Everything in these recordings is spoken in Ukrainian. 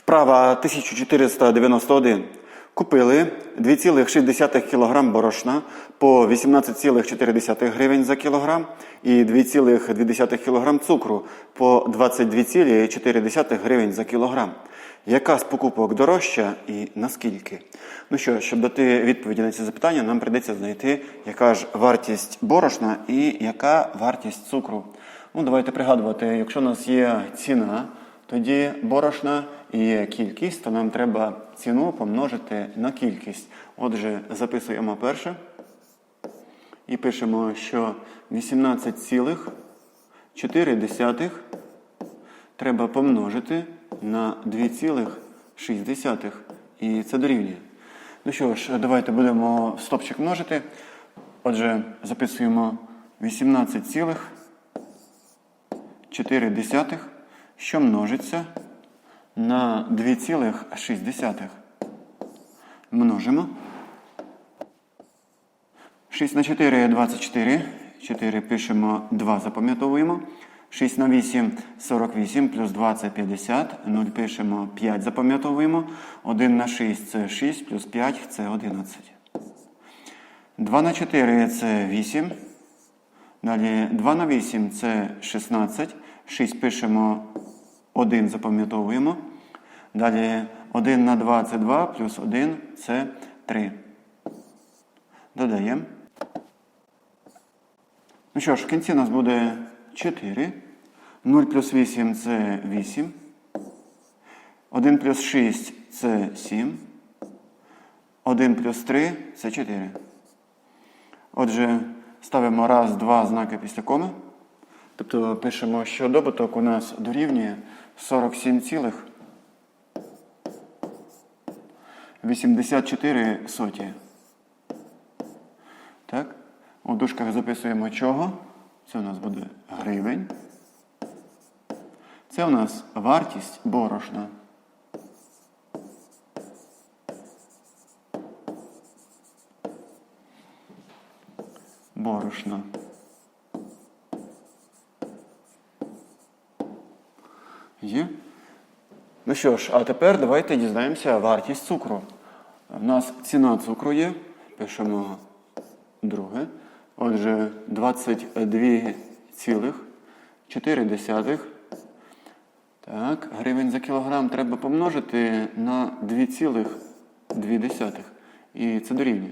Вправа 1491. Купили 2,6 кг борошна по 18,4 гривень за кілограм і 2,2 кг цукру по 22,4 гривень за кілограм. Яка з покупок дорожча і наскільки? Ну що, щоб дати відповіді на ці запитання, нам прийдеться знайти, яка ж вартість борошна і яка вартість цукру. Ну, давайте пригадувати, якщо у нас є ціна, тоді борошна і кількість, то нам треба ціну помножити на кількість. Отже, записуємо перше і пишемо, що 18,4 треба помножити на 2,6. І це дорівнює. Ну що ж, давайте будемо стопчик множити. Отже, записуємо 18,4, що множиться на 2,6. Множимо. 6 на 4 – 24. 4 пишемо, 2 запам'ятовуємо. 6 на 8 – 48, плюс 2 – це 50. 0 пишемо, 5 запам'ятовуємо. 1 на 6 – це 6, плюс 5 – це 11. 2 на 4 – це 8. Далі 2 на 8 – це 16. 6 пишемо, 1 запам'ятовуємо. Далі 1 на 2 – це 2, плюс 1 – це 3. Додаємо. Ну що ж, в кінці у нас буде 4. 0 плюс 8 це 8. 1 плюс 6 це 7. 1 плюс 3 це 4. Отже, ставимо раз, два знаки після коми. Тобто пишемо, що добуток у нас дорівнює 47 цілих 84 соті. Так? У дужках записуємо чого. Це у нас буде гривень. Це у нас вартість борошна. Борошна. Є? Ну що ж, а тепер давайте дізнаємося вартість цукру. У нас ціна цукру є. Пишемо друге. Отже, 22,4. Так, гривень за кілограм треба помножити на 2,2. І це дорівнює.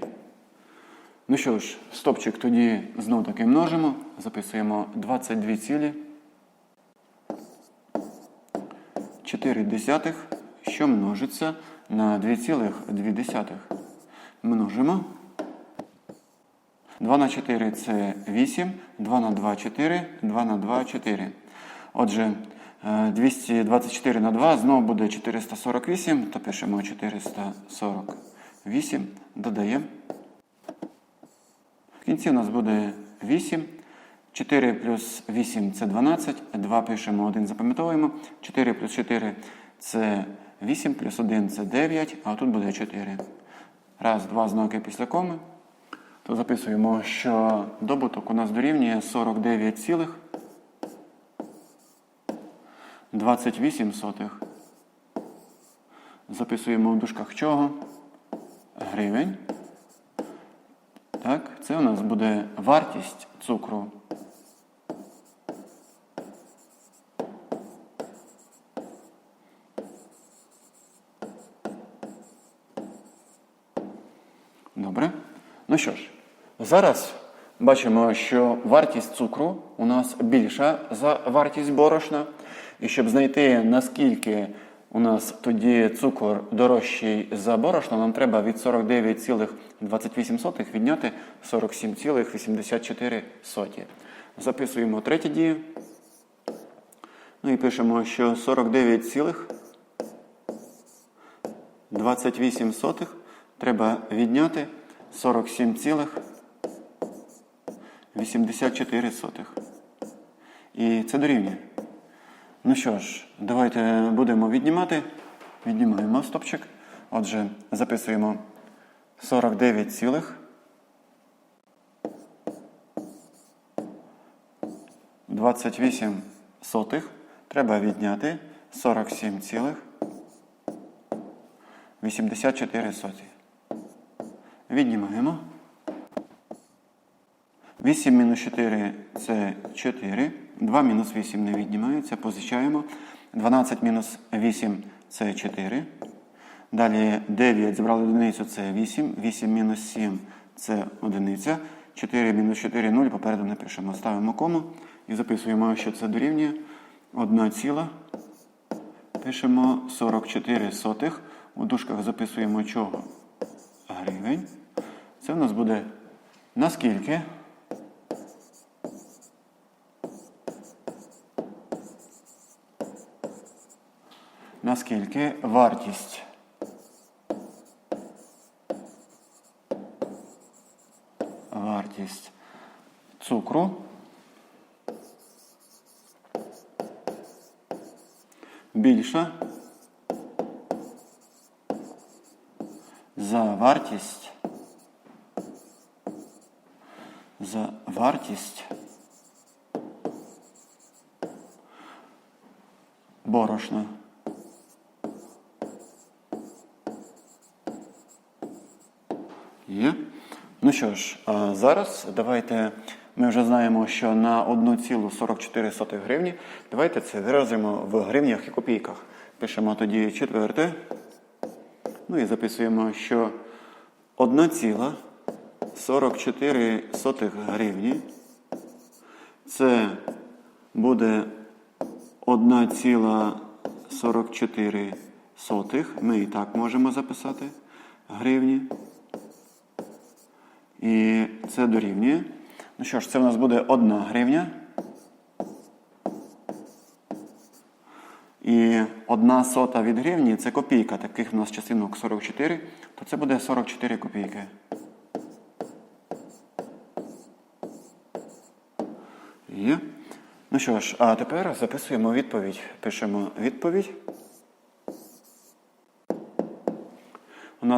Ну що ж, стопчик тоді знов таки множимо. Записуємо 22 4 що множиться на 2,2. Множимо. 2 на 4 це 8, 2 на 2 4, 2 на 2 4. Отже, е, 224 на 2 знову буде 448, то пишемо 448, додаємо. В кінці у нас буде 8. 4 плюс 8 це 12, 2 пишемо, 1 запам'ятовуємо. 4 плюс 4 це 8, плюс 1 це 9, а тут буде 4. Раз, два знаки після коми. То записуємо, що добуток у нас дорівнює 49 цілих 28 сотих. Записуємо в дужках чого? Гривень. Так, це у нас буде вартість цукру. Добре. Ну що ж, зараз бачимо, що вартість цукру у нас більша за вартість борошна. І щоб знайти, наскільки у нас тоді цукор дорожчий за борошно, нам треба від 49,28 відняти 47,84. Записуємо третє дію. Ну і пишемо, що 49,28 треба відняти 47,84. І це дорівнює. Ну що ж, давайте будемо віднімати. Віднімаємо стопчик. Отже, записуємо 49 цілих. 28 сотих. Треба відняти 47 цілих 84 соті. Віднімаємо. 8 мінус 4 це 4. 2 мінус 8 не віднімається. Позичаємо. 12 мінус 8 це 4. Далі 9 зібрали одиницю це 8. 8 мінус 7 це одиниця. 4 мінус 4 0. Попереду не пишемо. Ставимо кому і записуємо, що це дорівнює 1 ціла. Пишемо 44 сотих. У дужках записуємо чого? Гривень. Це в нас буде наскільки? Наскільки вартість? Вартість цукру. Більша. За вартість. За вартість. Борошна. Є. Ну що ж, зараз давайте ми вже знаємо, що на 1,44 гривні. Давайте це виразимо в гривнях і копійках. Пишемо тоді четверте. Ну і записуємо, що 1,44 гривні. Це буде 1,44. Ми і так можемо записати гривні. І це дорівнює. Ну що ж, це у нас буде 1 гривня. І одна сота від гривні це копійка, таких в нас частинок 44, то це буде 44 копійки. Є. Ну що ж, а тепер записуємо відповідь. Пишемо відповідь.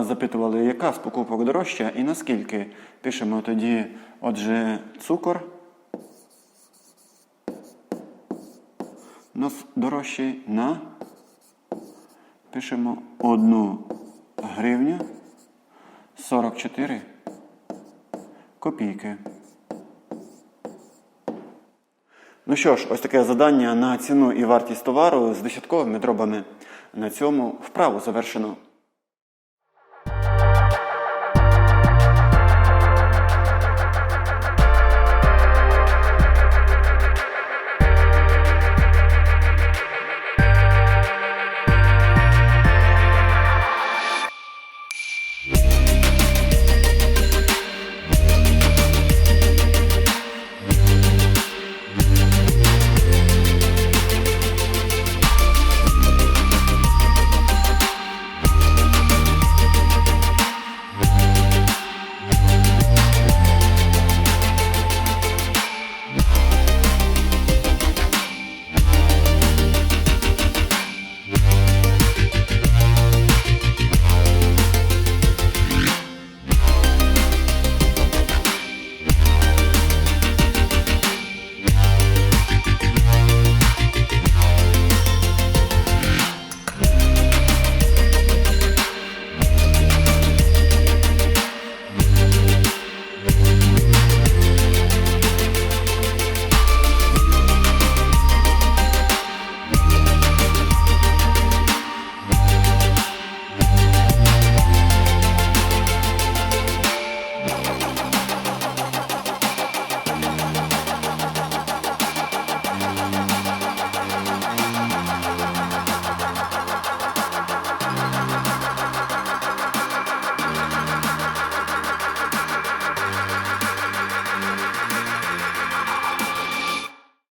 Нас запитували, яка з покупок дорожча і наскільки. Пишемо тоді, отже, цукор. У нас дорожчий на. Пишемо 1 гривню 44 копійки. Ну що ж, ось таке завдання на ціну і вартість товару з десятковими дробами. На цьому вправу завершено.